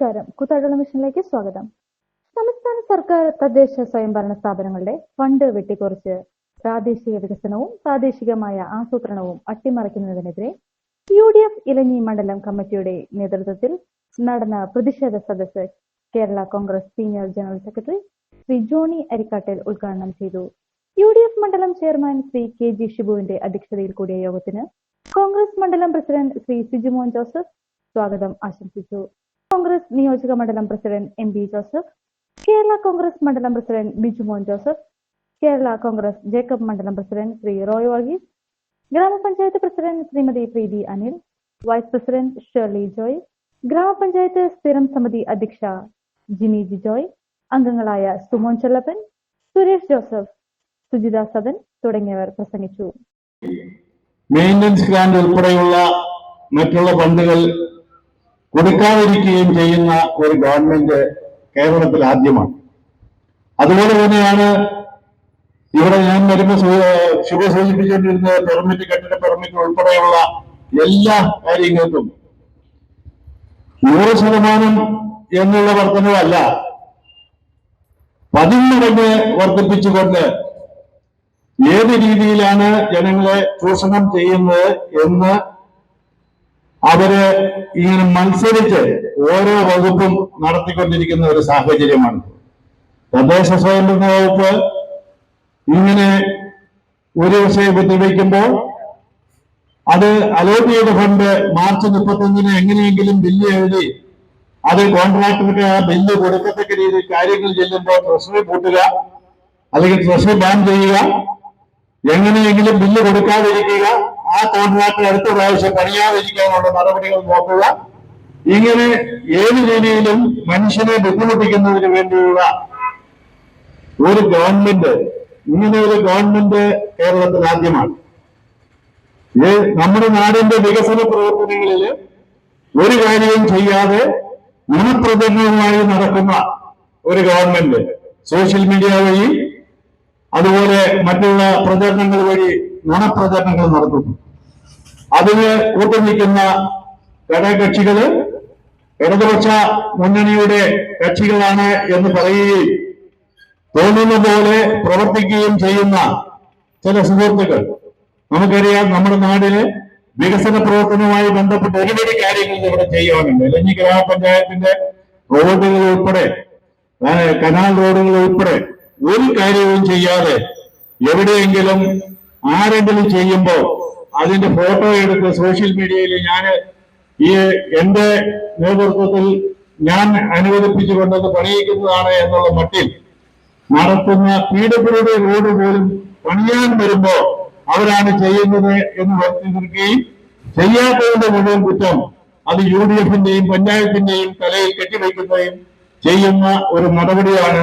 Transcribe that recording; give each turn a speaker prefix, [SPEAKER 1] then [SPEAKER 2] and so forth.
[SPEAKER 1] നമസ്കാരം. കൂത്താട്ടുള്ള മിഷനിലേക്ക് സ്വാഗതം. സംസ്ഥാന സർക്കാർ തദ്ദേശ സ്വയംഭരണ സ്ഥാപനങ്ങളുടെ ഫണ്ട് വെട്ടിക്കുറച്ച് പ്രാദേശിക വികസനവും പ്രാദേശികമായ ആസൂത്രണവും അട്ടിമറിക്കുന്നതിനെതിരെ യു ഡി എഫ് ഇലഞ്ഞി മണ്ഡലം കമ്മിറ്റിയുടെ നേതൃത്വത്തിൽ നടന്ന പ്രതിഷേധ സദസ്സ് Kerala Congress senior general secretary Shri Johny Arikkattil ഉദ്ഘാടനം ചെയ്തു. യു ഡി എഫ് മണ്ഡലം ചെയർമാൻ ശ്രീ കെ ജി ഷിബുവിന്റെ അധ്യക്ഷതയിൽ കൂടിയ യോഗത്തിന് കോൺഗ്രസ് മണ്ഡലം പ്രസിഡന്റ് ശ്രീ സിജുമോൻ ജോസഫ് സ്വാഗതം ആശംസിച്ചു. കോൺഗ്രസ് നിയോജക മണ്ഡലം president M B Joseph Kerala Congress മണ്ഡലം പ്രസിഡന്റ് ബിജുമോൻ ജോസഫ് കേരള കോൺഗ്രസ് ജേക്കബ് മണ്ഡലം പ്രസിഡന്റ് ശ്രീ റോയ് വർഗീസ് ഗ്രാമപഞ്ചായത്ത് president Shrimati Preethi Anil vice president Shirley Joy ഗ്രാമപഞ്ചായത്ത് സ്ഥിരം സമിതി അധ്യക്ഷ ജിനി ജിജോയ് അംഗങ്ങളായ സുമോൻ ചെല്ലപ്പൻ സുരേഷ് ജോസഫ് സുജിത സദൻ തുടങ്ങിയവർ പ്രസംഗിച്ചു.
[SPEAKER 2] മെയിന്റനൻസ് ഗ്രാൻഡ് ഉൾപ്പെടെയുള്ള മറ്റുള്ള ഫണ്ടുകൾ കൊടുക്കാതിരിക്കുകയും ചെയ്യുന്ന ഒരു ഗവൺമെന്റ് കേരളത്തിൽ ആദ്യമാണ്. അതുപോലെ തന്നെയാണ് ഇവിടെ ഞാൻ വരുമ്പോൾ ശുഭ സൂചിപ്പിച്ചുകൊണ്ടിരുന്ന പെർമിറ്റ് കെട്ടിട പെർമിറ്റ് ഉൾപ്പെടെയുള്ള എല്ലാ കാര്യങ്ങൾക്കും നൂറ് ശതമാനം എന്നുള്ള വർധനവല്ല പതിന്മടങ്ങ് വർദ്ധിപ്പിച്ചുകൊണ്ട് ഏത് രീതിയിലാണ് ജനങ്ങളെ ചൂഷണം ചെയ്യുന്നത് എന്ന് അവർ ഇങ്ങനെ മത്സരിച്ച് ഓരോ വകുപ്പും നടത്തിക്കൊണ്ടിരിക്കുന്ന ഒരു സാഹചര്യമാണ്. തദ്ദേശ സ്വയംഭരണ വകുപ്പ് ഇങ്ങനെ ഒരു വിഷയം കുത്തിവെക്കുമ്പോൾ അത് അലോട്ട് ചെയ്ത ഫണ്ട് മാർച്ച് മുപ്പത്തൊന്നിന് എങ്ങനെയെങ്കിലും ബില്ല് എഴുതി അത് കോൺട്രാക്ടർക്ക് ആ ബില്ല് കൊടുക്കത്തക്ക രീതിയിൽ കാര്യങ്ങൾ ചെല്ലുമ്പോൾ ട്രഷറി പൂട്ടുക അല്ലെങ്കിൽ ട്രഷറി ബാൻ ചെയ്യുക എങ്ങനെയെങ്കിലും ബില്ല് കൊടുക്കാതിരിക്കുക ആ കോൺട്രാക്ടർ അടുത്ത പ്രാവശ്യം പണിയാതിരിക്കാനുള്ള നടപടികൾ നോക്കുക. ഇങ്ങനെ ഏത് രീതിയിലും മനുഷ്യനെ ബുദ്ധിമുട്ടിക്കുന്നതിന് വേണ്ടിയുള്ള ഒരു ഗവൺമെന്റ് ഇങ്ങനെ ഒരു ഗവൺമെന്റ് കേരളത്തിൽ ആദ്യമാണ്. നമ്മുടെ നാടിന്റെ വികസന പ്രവർത്തനങ്ങളിൽ ഒരു കാര്യവും ചെയ്യാതെ നുണപ്രചരണവുമായി നടക്കുന്ന ഒരു ഗവൺമെന്റ്. സോഷ്യൽ മീഡിയ വഴി അതുപോലെ മറ്റുള്ള പ്രചരണങ്ങൾ വഴി നുണപ്രചരണങ്ങൾ നടത്തുന്നു. അതിന് കൂട്ടുനിൽക്കുന്ന ഘടകകക്ഷികൾ ഇടതുപക്ഷ മുന്നണിയുടെ കക്ഷികളാണ് എന്ന് പറയുകയും തോന്നുന്ന പോലെ പ്രവർത്തിക്കുകയും ചെയ്യുന്ന ചില സുഹൃത്തുക്കൾ. നമുക്കറിയാം നമ്മുടെ നാടിന് വികസന പ്രവർത്തനവുമായി ബന്ധപ്പെട്ട് ഒരുപാട് കാര്യങ്ങൾ ഇവിടെ ചെയ്യുവാനുണ്ട്. ഇലഞ്ഞി ഗ്രാമപഞ്ചായത്തിന്റെ റോഡുകൾ ഉൾപ്പെടെ കനാൽ റോഡുകൾ ഉൾപ്പെടെ ഒരു കാര്യവും ചെയ്യാതെ എവിടെയെങ്കിലും ആരെങ്കിലും ചെയ്യുമ്പോൾ അതിന്റെ ഫോട്ടോ എടുത്ത് സോഷ്യൽ മീഡിയയിൽ ഞാൻ ഈ എന്റെ നേതൃത്വത്തിൽ ഞാൻ അനുവദിപ്പിച്ചു കൊണ്ടത് പണിയിക്കുന്നതാണ് എന്നുള്ള മട്ടിൽ നടത്തുന്ന പീഡപ്പുരയുടെ റോഡ് പോലും പണിയാൻ വരുമ്പോ അവരാണ് ചെയ്യുന്നത് എന്ന് വരുത്തി തീർക്കുകയും ചെയ്യാത്തതിന്റെ മുഴുവൻ കുറ്റം അത് യു ഡി എഫിന്റെയും പഞ്ചായത്തിന്റെയും തലയിൽ കെട്ടിവയ്ക്കുകയും ചെയ്യുന്ന ഒരു നടപടിയാണ്